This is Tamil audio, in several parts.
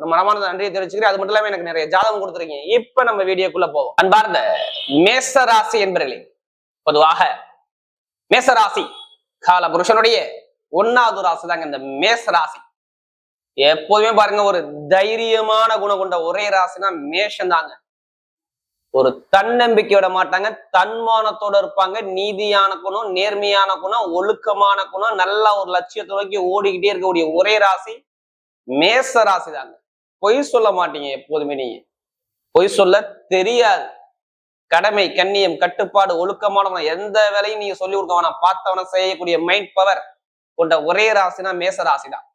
ஒரு மனமான நன்றியை தெரிவிச்சுக்கிறேன். அது மட்டும் இல்லாம எனக்கு நிறைய ஜாதகம் கொடுத்துருக்கீங்க. இப்ப நம்ம வீடியோக்குள்ள போவோம். அன்பார்ந்த மேச ராசி என்பர்களே பொதுவாக மேச ராசி கால புருஷனுடைய ஒன்னாவது ராசி தாங்க இந்த மேச ராசி எப்போதுமே பாருங்க ஒரு தைரியமான குணம் கொண்ட ஒரே ராசினா மேஷம் தாங்க ஒரு தன்னம்பிக்கையோட மாட்டாங்க தன்மானத்தோட இருப்பாங்க நீதியான குணம் நேர்மையான குணம் ஒழுக்கமான குணம் நல்ல ஒரு லட்சியத்தை நோக்கி ஓடிக்கிட்டே இருக்கக்கூடிய ஒரே ராசி மேச ராசி தாங்க பொய் சொல்ல மாட்டீங்க எப்போதுமே நீங்க. பொய் சொல்ல தெரியாது. கடமை கண்ணியம் கட்டுப்பாடு ஒழுக்கமானவன எந்த வேலையும் நீங்க சொல்லி கொடுக்க வேணாம். பார்த்தவன செய்யக்கூடிய மைண்ட் பவர் கொண்ட ஒரே ராசினா மேச ராசிதான்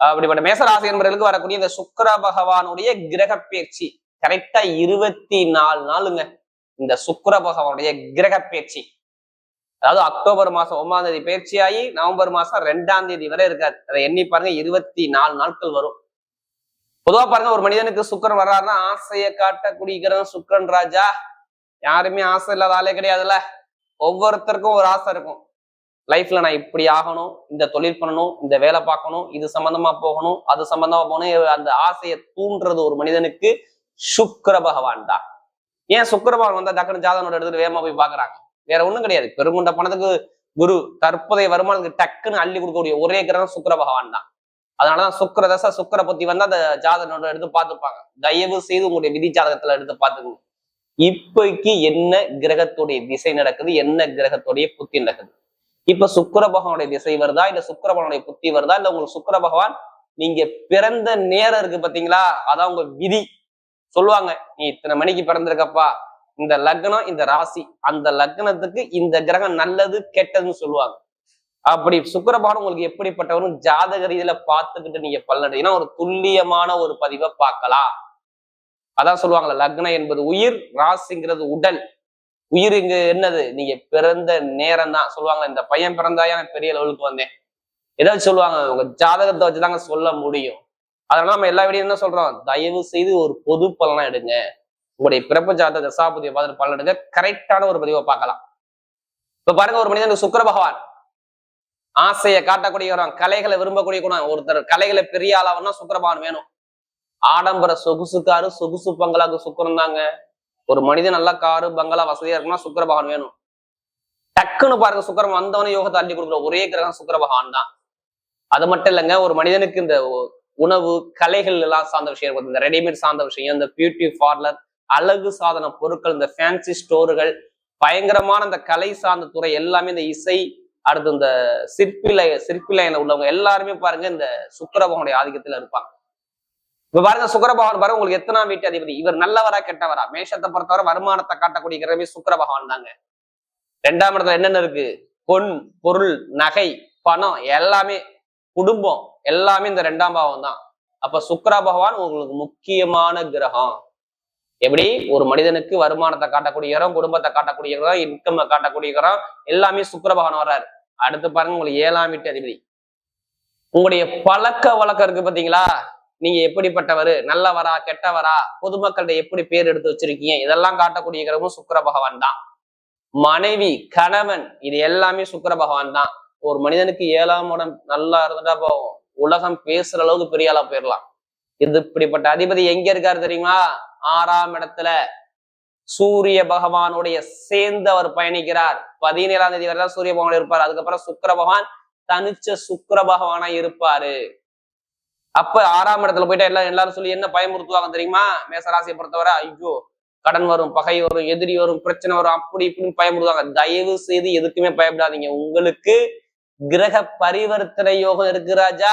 அப்படிப்பட்ட மேச ராசி என்பவர்களுக்கு வரக்கூடிய இந்த சுக்கர பகவானுடைய கிரக பயிற்சி கரெக்டா இருபத்தி நாலு நாளுங்க. இந்த சுக்கர பகவானுடைய கிரக பயிற்சி அதாவது அக்டோபர் மாசம் ஒன்பதாம் தேதி பயிற்சி ஆகி நவம்பர் மாசம் ரெண்டாம் தேதி வரை இருக்காது. அதை எண்ணி பாருங்க இருபத்தி நாலு நாட்கள் வரும். பொதுவா பாருங்க ஒரு மனிதனுக்கு சுக்கரன் வர்றாருன்னா ஆசையை காட்டக்கூடிய கிரகம் சுக்கரன் ராஜா. யாருமே ஆசை இல்லாத ஆளே கிடையாதுல்ல. ஒவ்வொருத்தருக்கும் ஒரு ஆசை இருக்கும். லைஃப்ல நான் இப்படி ஆகணும் இந்த தொழில் பண்ணணும் இந்த வேலை பார்க்கணும் இது சம்பந்தமா போகணும் அது சம்பந்தமா போகணும் அந்த ஆசையை தூண்டுறது ஒரு மனிதனுக்கு சுக்கர பகவான் தான். ஏன் சுக்கர பகவான் வந்தா டக்குனு ஜாதகனோட இடத்துல வேகமா போய் பாக்குறாங்க வேற ஒண்ணும் கிடையாது. பெருங்குண்ட பணத்துக்கு குரு தற்போதைய வருமானத்துக்கு டக்குன்னு அள்ளி கொடுக்கக்கூடிய ஒரே கிரகம் சுக்கர பகவான் தான். அதனாலதான் சுக்கர தசை சுக்கர புத்தி வந்து அந்த ஜாதகனோட எடுத்து பார்த்துப்பாங்க. தயவு செய்து உங்களுடைய விதி ஜாதகத்துல எடுத்து பார்த்துக்கணும். இப்பைக்கு என்ன கிரகத்துடைய திசை நடக்குது என்ன கிரகத்துடைய புத்தி நடக்குது? இப்ப சுக்கர பகவானுடைய திசை வருதா இல்ல சுக்கர பகவானுடைய புத்தி வருதா இல்ல உங்களுக்கு சுக்கர பகவான் நீங்க பிறந்த நேரம் இருக்கு பாத்தீங்களா அதான் உங்க விதி. சொல்லுவாங்க நீ இத்தனை மணிக்கு பிறந்திருக்கப்பா இந்த லக்னம் இந்த ராசி அந்த லக்னத்துக்கு இந்த கிரகம் நல்லது கெட்டதுன்னு சொல்லுவாங்க. அப்படி சுக்கரபானம் உங்களுக்கு எப்படிப்பட்டவரும் ஜாதக ரீதியில பார்த்துக்கிட்டு நீங்க பல்லடைனா ஒரு துல்லியமான ஒரு பதிவை பார்க்கலாம். அதான் சொல்லுவாங்கல்ல லக்னம் என்பது உயிர் ராசிங்கிறது உடல். உயிர் இங்க என்னது? நீங்க பிறந்த நேரம் தான் சொல்லுவாங்க இந்த பையன் பிறந்தாயா நான் பெரிய லெவலுக்கு வந்தேன். ஏதாவது சொல்லுவாங்க உங்க ஜாதகத்தை வச்சுதாங்க சொல்ல முடியும். அதனால நம்ம எல்லா வீடியும் என்ன சொல்றோம்? தயவு செய்து ஒரு பொது பலனா எடுங்க. உங்களுடைய பிறப்பு ஜாத தசாபதியை பார்த்துட்டு பலன் எடுங்க கரெக்டான ஒரு பதிவை பார்க்கலாம். இப்ப பாருங்க ஒரு மனிதன் சுக்கர பகவான். ஆசையை காட்டக்கூடிய குணம் கலைகளை விரும்பக்கூடிய குணம் ஒருத்தர் கலைகளை பெரிய ஆளாவன்னா சுக்கரபான் வேணும். ஆடம்பர சொகுசுக்காரு சொகுசு பங்களாக்கு சுக்கரம் தாங்க. ஒரு மனிதன் நல்ல காரு பங்களா வசதியா இருக்குன்னா சுக்கரபகவான் வேணும். டக்குன்னு பாருங்க சுக்கரம் வந்தவனே யோகத்தை அள்ளி கொடுக்குற ஒரே கிரகம் சுக்கரபகான் தான். அது மட்டும் இல்லைங்க ஒரு மனிதனுக்கு இந்த உணவு கலைகள் எல்லாம் சார்ந்த விஷயம் இந்த ரெடிமேட் சார்ந்த விஷயம் இந்த பியூட்டி பார்லர் அழகு சாதன பொருட்கள் இந்த ஃபேன்சி ஸ்டோர்கள் பயங்கரமான இந்த கலை சார்ந்த துறை எல்லாமே இந்த இசை அடுத்து இந்த சிற்பிலை சிற்பிலையில உள்ளவங்க எல்லாருமே பாருங்க இந்த சுக்கரபகனுடைய ஆதிக்கத்துல இருப்பாங்க. இப்ப பாருங்க சுக்கரபகவான் பாரு பாருங்க உங்களுக்கு எத்தனாம் வீட்டு அதிபதி? இவர் நல்லவரா கெட்டவரா? மேஷத்தை பொறுத்தவரை வருமானத்தை காட்டக்கூடிய கிரகமே சுக்கரபகவான் தாங்க. ரெண்டாம் இடத்துல என்னென்ன இருக்கு? பொன் பொருள் நகை பணம் எல்லாமே குடும்பம் எல்லாமே இந்த ரெண்டாம் பாவம் தான். அப்ப சுக்கர பகவான் உங்களுக்கு முக்கியமான கிரகம். எப்படி? ஒரு மனிதனுக்கு வருமானத்தை காட்டக்கூடிய குடும்பத்தை காட்டக்கூடிய கிரகம் இன்கம் காட்டக்கூடிய கிரகம் எல்லாமே சுக்கர பகவான் வர்றாரு. அடுத்து பாருங்க உங்களுக்கு ஏழாம் வீட்டு அதிபதி. உங்களுடைய பழக்க வழக்கம் இருக்கு பாத்தீங்களா? நீங்க எப்படிப்பட்டவர்? நல்லவரா கெட்டவரா? பொதுமக்கள்கிட்ட எப்படி பேர் எடுத்து வச்சிருக்கீங்க? இதெல்லாம் காட்டக்கூடிய கிரகமும் சுக்கர பகவான் தான். மனைவி கணவன் இது எல்லாமே சுக்கர பகவான் தான். ஒரு மனிதனுக்கு ஏழாம் இடம் நல்லா இருந்துட்டா போகும் உலகம் பேசுற அளவுக்கு பெரிய ஆளா போயிடலாம் இது இப்படிப்பட்ட அதிபதி எங்க இருக்காரு தெரியுமா? ஆறாம் இடத்துல. சூரிய பகவானுடைய சேர்ந்து அவர் பயணிக்கிறார். பதினேழாம் தேதி வரை தான் சூரிய பகவான் இருப்பார். அதுக்கப்புறம் சுக்கர பகவான் தனிச்ச சுக்கர பகவானா இருப்பாரு. அப்ப ஆறாம் இடத்துல போயிட்டு எல்லாம் எல்லாரும் சொல்லி என்ன பயமுறுத்துவாங்க தெரியுமா? மேசராசியை பொறுத்தவரை ஐயோ கடன் வரும் பகை வரும் எதிரி வரும் பிரச்சனை வரும் அப்படி இப்படின்னு பயமுறுத்துவாங்க. தயவு செய்து எதுக்குமே பயப்படாதீங்க. உங்களுக்கு கிரக பரிவர்த்தனை யோகம் இருக்கு ராஜா.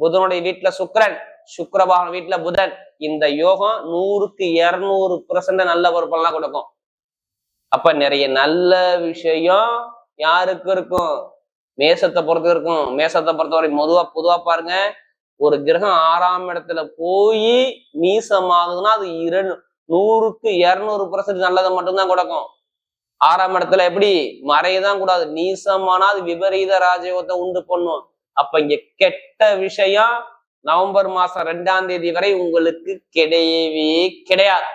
புதனுடைய வீட்டுல சுக்கரன். சுக்கிரபாகன் வீட்டுல புதன். இந்த யோகம் நூறுக்கு இருநூறு பெர்சன்ட் நல்ல ஒரு கொடுக்கும். அப்ப நிறைய நல்ல விஷயம் யாருக்கு இருக்கும்? மேசத்தை பொறுத்து இருக்கும். மேசத்தை பொறுத்தவரை பொதுவா பொதுவா பாருங்க. ஒரு கிரகம் ஆறாம் இடத்துல போய் நீசமாகுதுன்னா அது இரு நூறுக்கு இருநூறு பர்சன்ட் நல்லதை மட்டும்தான் கொடுக்கும். ஆறாம் இடத்துல எப்படி? மறையதான் கூடாது. நீசமானா அது விபரீத ராஜயோகத்தை உண்டு பண்ணும். அப்ப இங்க கெட்ட விஷயம் நவம்பர் மாசம் ரெண்டாம் தேதி வரை உங்களுக்கு கிடையவே கிடையாது.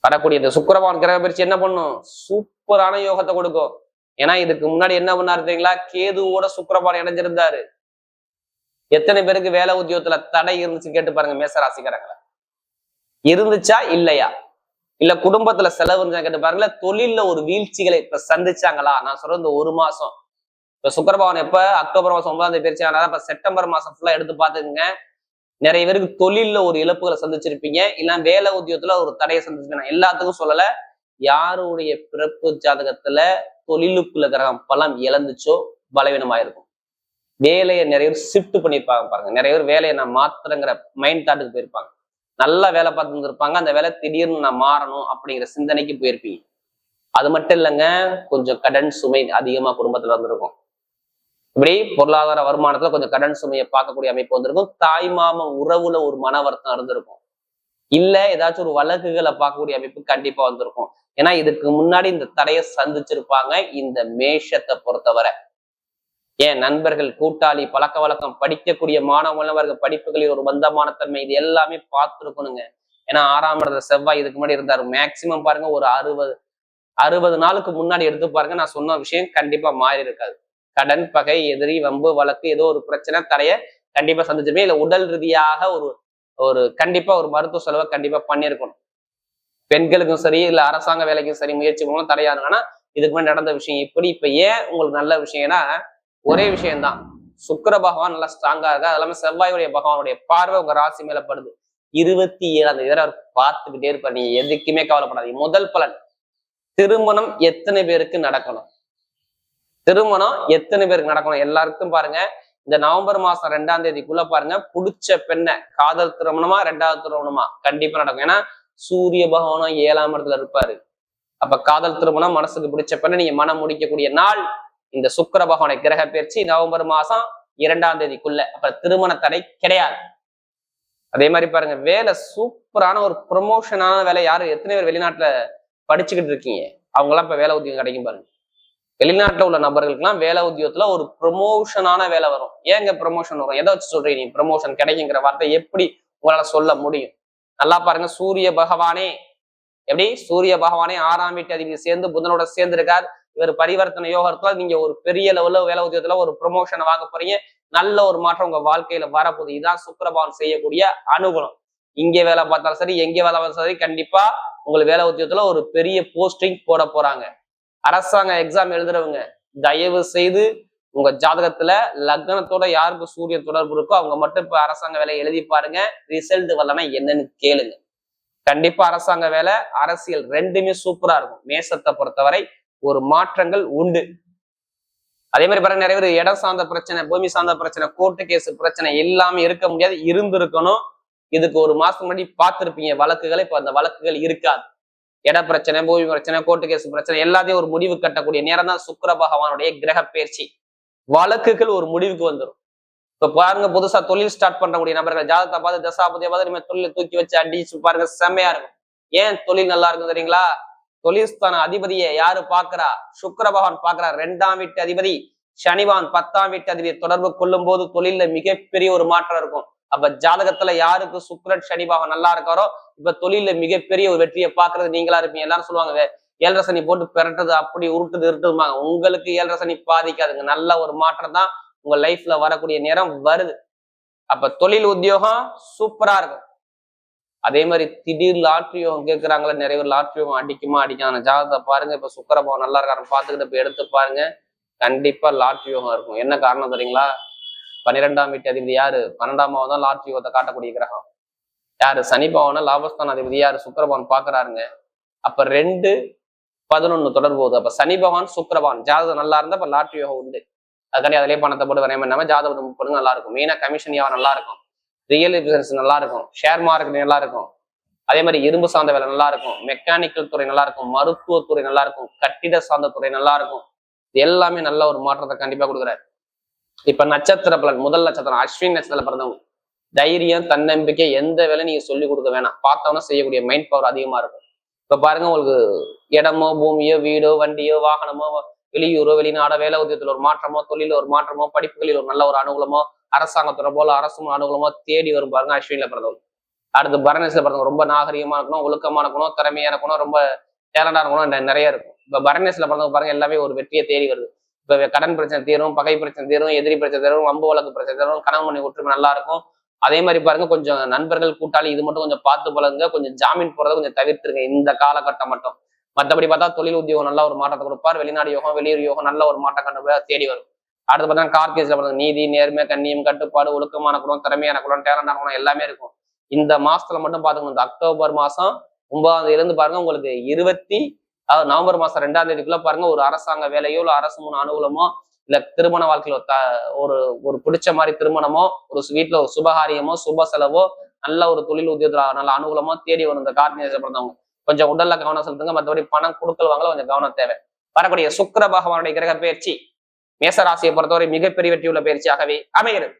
வரக்கூடிய இந்த சுக்கரவான் கிரக பயிற்சி என்ன பண்ணும்? சூப்பரான யோகத்தை கொடுக்கும். ஏன்னா இதுக்கு முன்னாடி என்ன பண்ணாரு தெரியுங்களா? கேதுவோட சுக்கரவான் இணைஞ்சிருந்தாரு. எத்தனை பேருக்கு வேலை உத்தியோகத்துல தடை இருந்துச்சு கேட்டு பாருங்க மேசராசிக்காரங்களை. இருந்துச்சா? இல்லையா? இல்ல குடும்பத்துல செலவு இருந்தா கேட்டு பாருங்களேன். தொழில்ல ஒரு வீழ்ச்சிகளை இப்ப சந்திச்சாங்களா? நான் சொல்ற இந்த ஒரு மாசம். இப்போ சுக்கரபவன் எப்போ? அக்டோபர் மாதம் ஒன்பதாம் தேதி பயிற்சி ஆனா இப்போ செப்டம்பர் மாதம் ஃபுல்லாக எடுத்து பார்த்துக்குங்க. நிறைய பேருக்கு தொழிலில் ஒரு இழப்புகளை சந்திச்சிருப்பீங்க. இல்லை வேலை உத்தியோகத்தில் ஒரு தடையை சந்திச்சிருப்பீங்க. எல்லாத்துக்கும் சொல்லல. யாருடைய பிறப்பு ஜாதகத்துல தொழிலுக்குள்ள கிரகம் பலம் இழந்துச்சோ பலவீனமாயிருக்கும். வேலையை நிறைய பேர் ஷிஃப்ட் பண்ணியிருப்பாங்க பாருங்க. நிறைய பேர் வேலையை நான் மாத்திரங்கிற மைண்ட் தாட்டுக்கு போயிருப்பாங்க. நல்லா வேலை பார்த்து இருந்திருப்பாங்க. அந்த வேலை திடீர்னு நான் மாறணும் அப்படிங்கிற சிந்தனைக்கு போயிருப்பீங்க. அது மட்டும் இல்லைங்க கொஞ்சம் கடன் சுமை அதிகமா குடும்பத்துல வந்திருக்கும். இப்படி பொருளாதார வருமானத்துல கொஞ்சம் கடன் சுமையை பார்க்கக்கூடிய அமைப்பு வந்திருக்கும். தாய் மாம உறவுல ஒரு மன வருத்தம் இருந்திருக்கும். இல்ல ஏதாச்சும் ஒரு வழக்குகளை பார்க்கக்கூடிய அமைப்பு கண்டிப்பா வந்திருக்கும். ஏன்னா இதுக்கு முன்னாடி இந்த தடையை சந்திச்சிருப்பாங்க இந்த மேஷத்தை பொறுத்தவரை. ஏன்? நண்பர்கள் கூட்டாளி பழக்க வழக்கம் படிக்கக்கூடிய மாணவ மாணவர்கள் படிப்புகளில் ஒரு பந்தமான தன்மை இது எல்லாமே பார்த்துருக்கணுங்க. ஏன்னா ஆறாம் இடத்துல செவ்வாய் இதுக்கு முன்னாடி இருந்தாரு. மேக்சிமம் பாருங்க ஒரு அறுபது அறுபது நாளுக்கு முன்னாடி எடுத்து பாருங்க நான் சொன்ன விஷயம் கண்டிப்பா மாறி இருக்காது. கடன் பகை எதிரி வம்பு வழக்கு ஏதோ ஒரு பிரச்சனை தடைய கண்டிப்பா சந்திச்சிருப்பேன் இல்லை உடல் ரீதியாக ஒரு ஒரு கண்டிப்பா ஒரு மருத்துவ செலவை கண்டிப்பா பண்ணியிருக்கணும். பெண்களுக்கும் சரி இல்ல அரசாங்க வேலைக்கும் சரி முயற்சி மூலம் தடையாருங்கன்னா இதுக்கு முன்னாடி நடந்த விஷயம். இப்படி இப்ப ஏன் உங்களுக்கு நல்ல விஷயம்னா ஒரே விஷயம்தான். சுக்கிர பகவான் நல்லா ஸ்ட்ராங்கா இருக்கா அது இல்லாம செவ்வாயுடைய பகவானுடைய பார்வை உங்க ராசி மேல படுது. இருபத்தி ஏழாம் தேதி அவர் பார்த்துக்கிட்டே இருப்பார். நீங்க எதுக்குமே கவலைப்படாதீங்க. முதல் பலன் திருமணம் எத்தனை பேருக்கு நடக்கணும்? திருமணம் எத்தனை பேருக்கு நடக்கணும் எல்லாருக்கும் பாருங்க. இந்த நவம்பர் மாசம் ரெண்டாம் தேதிக்குள்ள பாருங்க புடிச்ச பெண்ணை காதல் திருமணமா ரெண்டாவது திருமணமா கண்டிப்பா நடக்கும். ஏன்னா சூரிய பகவானும் ஏழாம் இடத்துல இருப்பாரு. அப்ப காதல் திருமணம் மனசுக்கு பிடிச்ச பெண்ணை நீங்க மனம் முடிக்கக்கூடிய நாள் இந்த சுக்கிர பகவானை கிரக பயிற்சி நவம்பர் மாசம் இரண்டாம் தேதிக்குள்ள. அப்ப திருமண தடை கிடையாது. அதே மாதிரி பாருங்க வேலை சூப்பரான ஒரு ப்ரொமோஷனான வேலை யாரு? எத்தனை பேர் வெளிநாட்டுல படிச்சுக்கிட்டு இருக்கீங்க? அவங்கெல்லாம் இப்ப வேலை உத்தியோகம் கிடைக்கும் பாருங்க. வெளிநாட்டுல உள்ள நபர்களுக்குலாம் வேலை உத்தியோகத்துல ஒரு ப்ரொமோஷனான வேலை வரும். ஏங்க ப்ரொமோஷன் வரும்? எதை வச்சு சொல்றீங்க நீ? ப்ரொமோஷன் கிடைக்குங்கிற வார்த்தை எப்படி உங்களால சொல்ல முடியும்? நல்லா பாருங்க. சூரிய பகவானே. எப்படி? சூரிய பகவானே ஆறாம் வீட்டு அதிபதி சேர்ந்து புதனோட சேர்ந்து இருக்கார் இவர் பரிவர்த்தனை யோகத்துல நீங்க ஒரு பெரிய லெவல்ல வேலை உத்தியோகத்துல ஒரு ப்ரொமோஷனை வாங்க போறீங்க. நல்ல ஒரு மாற்றம் உங்க வாழ்க்கையில வரப்போகுது. இதுதான் சுக்கிரபவன் செய்யக்கூடிய அனுகூலம். இங்க வேலை பார்த்தாலும் சரி எங்க வேலை பார்த்தாலும் சரி கண்டிப்பா உங்களுக்கு வேலை உத்தியோகத்துல ஒரு பெரிய போஸ்டிங் போட போறாங்க. அரசாங்க எக்ஸாம் எழுதுறவங்க தயவு செய்து உங்க ஜாதகத்துல லக்னத்தோட யாருக்கு சூரிய தொடர்பு இருக்கோ அவங்க மட்டும் இப்ப அரசாங்க வேலை எழுதி பாருங்க. ரிசல்ட் வரலன்னா என்னன்னு கேளுங்க. கண்டிப்பா அரசாங்க வேலை அரசியல் ரெண்டுமே சூப்பரா இருக்கும். மேசத்தை பொறுத்தவரை ஒரு மாற்றங்கள் உண்டு. அதே மாதிரி பாருங்க நிறைய பேர் இடம் சார்ந்த பிரச்சனை பூமி சார்ந்த பிரச்சனை கோர்ட்டு கேஸ் பிரச்சனை எல்லாமே இருக்க முடியாது. இருந்திருக்கணும். இதுக்கு ஒரு மாசம் முன்னாடி பார்த்துருப்பீங்க வழக்குகளை இப்ப அந்த வழக்குகள் இருக்காது. இட பிரச்சனை பூமி பிரச்சனை கோர்ட்டு கேஸ் பிரச்சனை எல்லாத்தையும் ஒரு முடிவு கட்டக்கூடிய நேரம் தான் சுக்கர பகவானுடைய கிரக பயிற்சி. வழக்குகள் ஒரு முடிவுக்கு வந்துடும் இப்ப பாருங்க புதுசா தொழில் ஸ்டார்ட் பண்ணக்கூடிய நபர்கள் ஜாதகத்தை பார்த்து தசாபதியை பார்த்து நம்ம தொழிலை தூக்கி வச்சு அடிச்சு பாருங்க செம்மையா இருக்கும். ஏன் தொழில் நல்லா இருக்கும் தெரியுங்களா? தொழில்ஸ்தான அதிபதியை யாரு பாக்குறா சுக்கர பகவான் பாக்குறா ரெண்டாம் வீட்டு அதிபதி சனிவான் பத்தாம் வீட்டு அதிபதி தொடர்பு கொள்ளும் போது தொழில மிகப்பெரிய ஒரு மாற்றம் இருக்கும். அப்ப ஜாதகத்துல யாருக்கு சுக்ரன் சனி பாவம் நல்லா இருக்காரோ இப்ப தொழில மிகப்பெரிய ஒரு வெற்றியை பாக்குறது நீங்களா இருப்பீங்க. எல்லாரும் சொல்லுவாங்க ஏழரை சனி போட்டு பிறட்டுறது அப்படி உருட்டுது இருட்டுமாங்க உங்களுக்கு ஏழரை சனி பாதிக்காதுங்க. நல்ல ஒரு மாற்றம் தான் உங்க லைஃப்ல வரக்கூடிய நேரம் வருது. அப்ப தொழில் உத்தியோகம் சூப்பரா இருக்கும். அதே மாதிரி திடீர் லாட்ரி யோகம் கேட்குறாங்களே நிறைய பேர் லாட்ரி யோகம் அடிக்குமா அடிக்காம ஜாதகத்தை பாருங்க. இப்ப சுக்கரபவம் நல்லா இருக்காரு பாத்துக்கிட்டு இப்ப எடுத்து பாருங்க. கண்டிப்பா லாட்ரி யோகம் இருக்கும். என்ன காரணம் தெரியுங்களா? பன்னிரெண்டாம் வீட்டு அதிபதி யாரு? பன்னெண்டாம் பாவம் தான் லாட்ரி யோகத்தை காட்டக்கூடிய கிரகம். யாரு? சனி லாபஸ்தான் அதிபதி யாரு? சுக்கரபவன் பாக்குறாருங்க. அப்ப ரெண்டு பதினொன்னு தொடர்பு போகுது. அப்ப சனி பகவான் ஜாதகம் நல்லா இருந்தா அப்ப லாட்ரி யோகம் உண்டு. அதுக்காண்டி அதிலே பணத்தை போட்டு வரையும் நம்ம ஜாதகம் முப்பது நல்லா இருக்கும். மெயினா கமிஷன் வியாபாரம் நல்லா இருக்கும். ரியல் பிசினஸ் நல்லா இருக்கும். ஷேர் மார்க்கெட் நல்லா இருக்கும். அதே மாதிரி இரும்பு சார்ந்த வேலை நல்லா இருக்கும். மெக்கானிக்கல் துறை நல்லா இருக்கும். மருத்துவத்துறை நல்லா இருக்கும். கட்டிட சார்ந்த துறை நல்லா இருக்கும். எல்லாமே நல்ல ஒரு மாற்றத்தை கண்டிப்பா கொடுக்குறாரு. இப்ப நட்சத்திர பலன் முதல் நட்சத்திரம் அஸ்வின் நட்சத்திரம் பிறந்தவங்க. தைரியம் தன்னம்பிக்கை எந்த வேலை நீங்க சொல்லி கொடுக்க வேணாம். பார்த்தோம்னா செய்யக்கூடிய மைண்ட் பவர் அதிகமா இருக்கும். இப்ப பாருங்க உங்களுக்கு இடமோ பூமியோ வீடோ வண்டியோ வாகனமோ வெளியூரோ வெளிநாடோ வேலை உத்தியத்துல ஒரு மாற்றமோ தொழில ஒரு மாற்றமோ படிப்புகளில் ஒரு நல்ல ஒரு அனுகூலமோ அரசாங்கத்துறை போல அரசும் அனுகூலமோ தேடி வரும் பாருங்க அஸ்வின்ல பிறந்தவங்க. அடுத்து பரணேசில பிறந்தவங்க ரொம்ப நாகரிகமா இருக்கணும் ஒழுக்கமா இருக்கணும் திறமையா இருக்கணும் ரொம்ப டேலண்டா இருக்கணும் நிறைய இருக்கும். இப்ப பரணேசில பிறந்தவங்க பாருங்க எல்லாமே ஒரு வெற்றியை தேடி வருது. இப்போ கடன் பிரச்சனை தீரும் பகை பிரச்சனை தீரும் எதிரி பிரச்சனை தீரும் வம்பு வழக்கு பிரச்சனை தீரும் கணவன் மணி ஒற்றுமை நல்லா இருக்கும். அதே மாதிரி பாருங்க கொஞ்சம் நண்பர்கள் கூட்டாளி இது மட்டும் கொஞ்சம் பார்த்து பழகுங்க. கொஞ்சம் ஜாமீன் போறதை கொஞ்சம் தவிர்த்துருங்க இந்த காலகட்டம் மட்டும். மற்றபடி பார்த்தா தொழில் உத்தியோகம் நல்ல ஒரு மாற்றத்தை கொடுப்பார். வெளிநாடு யோகம் வெளியூர் யோகம் நல்ல ஒரு மாற்றம் கண்டு தேடி வரும். அடுத்து பார்த்தா கார்கேஜில் பார்த்தா நீதி நேர்மை கண்ணியம் கட்டுப்பாடு ஒழுக்கமான குணம் திறமையான குணம் டேலண்டான குணம் எல்லாமே இருக்கும். இந்த மாசத்துல மட்டும் பாத்துக்கணும் இந்த அக்டோபர் மாசம் ஒன்பதாம் தேதியில இருந்து பாருங்க உங்களுக்கு இருபத்தி அதாவது நவம்பர் மாசம் ரெண்டாம் தேதிக்குள்ள பாருங்க ஒரு அரசாங்க வேலையோ இல்ல அரசு மூணு அனுகூலமோ இல்ல திருமண வாழ்க்கையில ஒரு ஒரு பிடிச்ச மாதிரி திருமணமோ ஒரு வீட்டுல ஒரு சுபகாரியமோ சுப செலவோ நல்ல ஒரு தொழில் உத்தியோகத்துல நல்ல அனுகூலமோ தேடி வரும் இந்த கார்த்திகை பிறந்தவங்க. கொஞ்சம் உடல்ல கவனம் செலுத்துங்க மற்றபடி பணம் கொடுக்கல் வாங்கல கொஞ்சம் கவனம் தேவை. வரக்கூடிய சுக்கிர பகவானுடைய கிரக பயிற்சி மேசராசியை பொறுத்தவரை மிகப்பெரிய வெற்றியுள்ள பயிற்சியாகவே அமைகிறது.